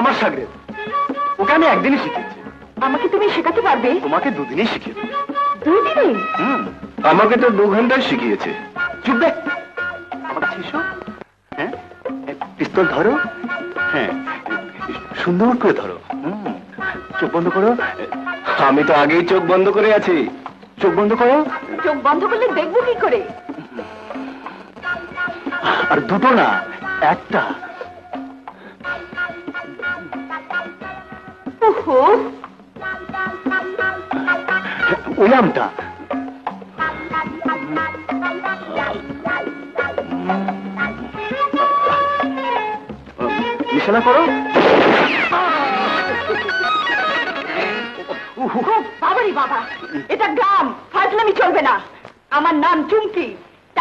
আমার সাগরেদ ওকে আমি একদিনই শিখেছি আমাকে তুমি শেখাতে পারবে? তোমাকে দুদিনই শিখিয়ে দেবো। দুই দিনে হুম আমাকে তো দু ঘন্টায় শিখিয়েছে। চুপ দেখ। আমার কাছে এসো। হ্যাঁ পিস্তল ধরো। হ্যাঁ সুন্দর করে ধরো। হুম চোখ বন্ধ করো। আমি তো আগেই চোখ বন্ধ করে আছি। চোখ বন্ধ করো। চোখ বন্ধ করলে দেখব কি করে? আর দুটো না একটা। ওই আমটা। নিশানা করো। বাবারি বাবা এটা গ্রাম ফাজলামি চলবে না। আমার নাম চুমকি।